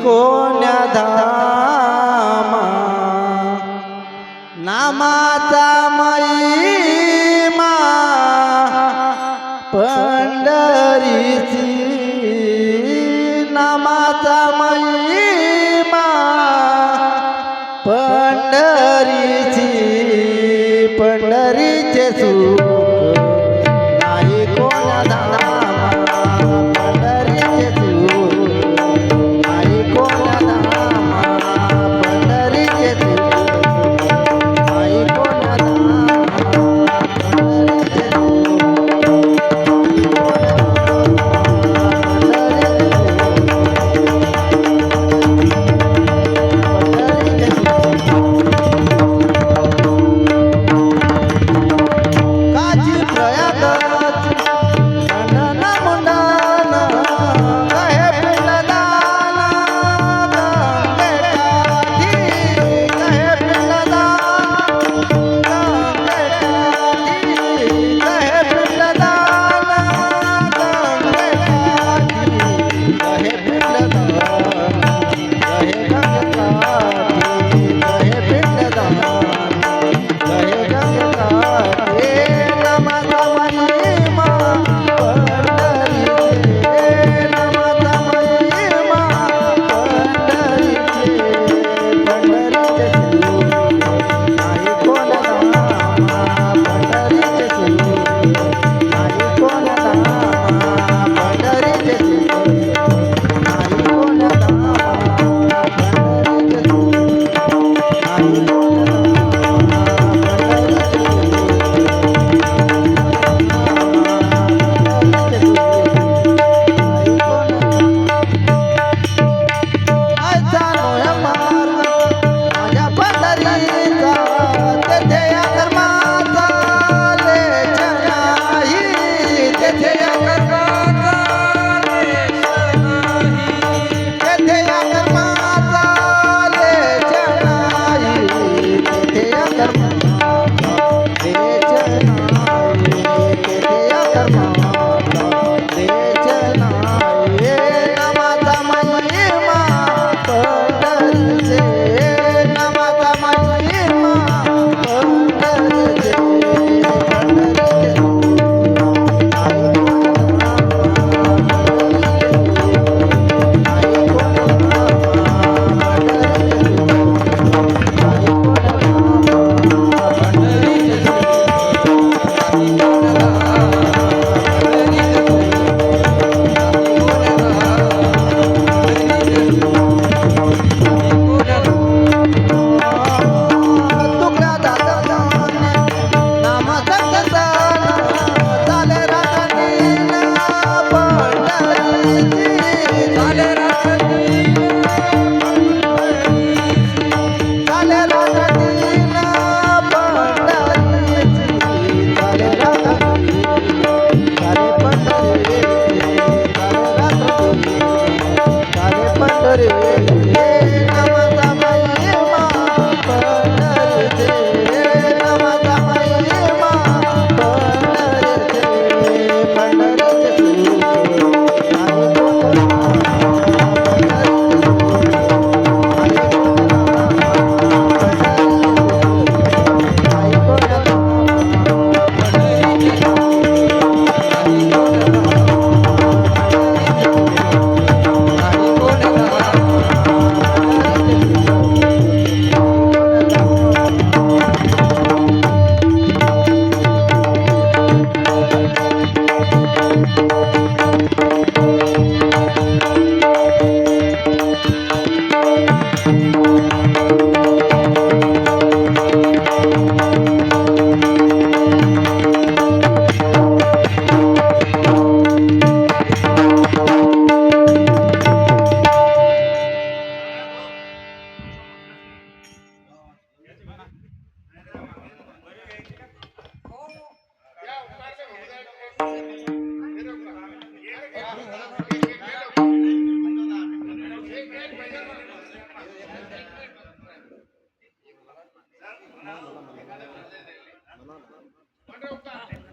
कोण्या धामा? नामाचा महिमा पंढरीची. नामाचा महिमा पंढरीची. पंढरीचे सू mamma. Guarda un padre.